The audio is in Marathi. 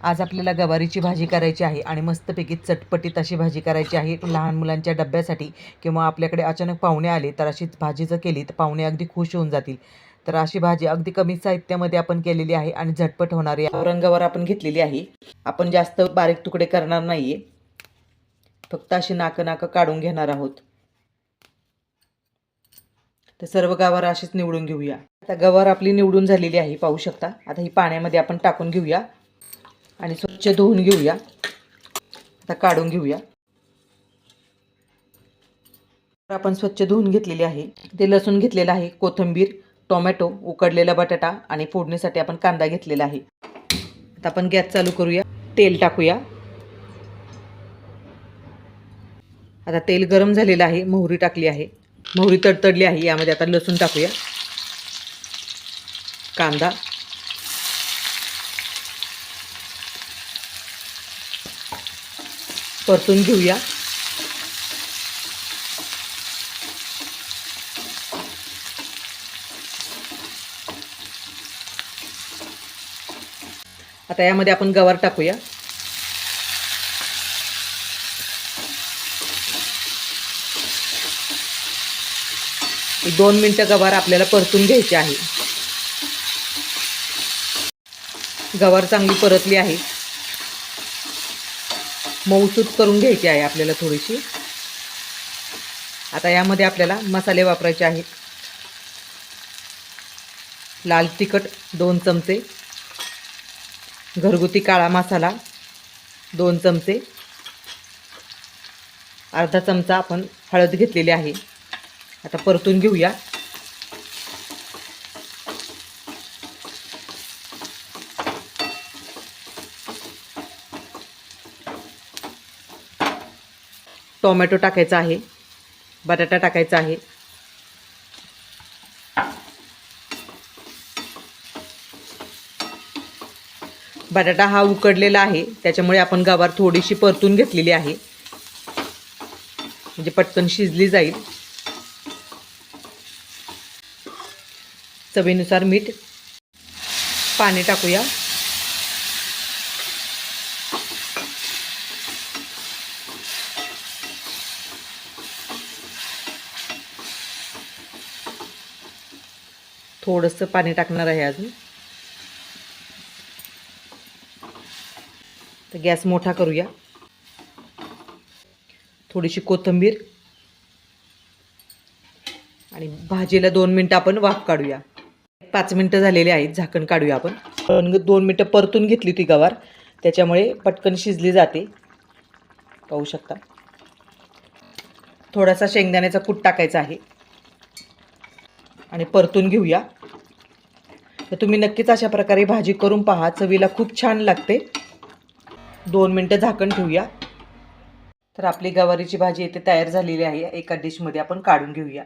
आज आपल्याला गवारीची भाजी करायची आहे आणि मस्तपैकी चटपटीत अशी भाजी करायची आहे. लहान मुलांच्या डब्यासाठी किंवा आपल्याकडे अचानक पाहुणे आले तर अशीच भाजी जर केली तर पाहुणे अगदी खुश होऊन जातील. तर अशी भाजी अगदी कमी साहित्यामध्ये आपण केलेली आहे आणि झटपट होणारी रंगावर आपण घेतलेली आहे. आपण जास्त बारीक तुकडे करणार नाही आहे फक्त अशी नाकं नाकं काढून घेणार आहोत. तर सर्व गवार अशीच निवडून घेऊया. आता गवार आपली निवडून झालेली आहे पाहू शकता. आता ही पाण्यामध्ये आपण टाकून घेऊया. आणि स्वच्छ धुवून घेऊया. आता काढून घेऊया. आपण स्वच्छ धुवून घेतलेली आहे. ते लसूण घेतलेलं आहे कोथिंबीर टोमॅटो उकडलेला बटाटा आणि फोडणीसाठी आपण कांदा घेतलेला आहे. आता आपण गॅस चालू करूया. तेल टाकूया. आता तेल गरम झालेलं आहे मोहरी टाकली आहे. मोहरी तडतडली आहे यामध्ये आता लसूण टाकूया. कांदा. परतून घेऊया. आता यामध्ये आपण गवार टाकूया. दोन मिनटं गवार आपल्याला परतून घ्यायचे आहे. गवार चांगली परतली आहे. मऊसूत करून घ्यायची आहे आपल्याला थोडीशी. आता यामध्ये आपल्याला मसाले वापरायचे आहेत. लाल तिखट दोन चमचे. घरगुती काळा मसाला दोन चमचे. अर्धा चमचा आपण हळद घेतलेली आहे. आता परतून घेऊया. टोमॅटो टाकायचा आहे बटाटा टाकायचा आहे. बटाटा हा उकडलेला आहे त्याच्यामुळे आपण गवार थोडीशी परतून घेतलेली आहे. म्हणजे पटकन शिजली जाईल. चवीनुसार मीठ पाणी टाकूया. थोडंसं पाणी टाकणार आहे अजून. तर गॅस मोठा करूया. थोडीशी कोथिंबीर. आणि भाजीला दोन मिनटं आपण वाफ काढूया. पाच मिनटं झालेली आहेत झाकण काढूया आपण. पण दोन मिनटं परतून घेतली ती गवार. त्याच्यामुळे पटकन शिजली जाते. पाहू शकता. थोडासा शेंगदाण्याचा कूट टाकायचा आहे. आणि परतून घेऊया. तर तुम्ही नक्कीच अशा प्रकारे भाजी करून पहा. चवीला खूप छान लागते. दोन मिनटं झाकण ठेवूया. तर आपली गवारीची भाजी इथे तयार झालेली आहे. एका डिशमध्ये आपण काढून घेऊया.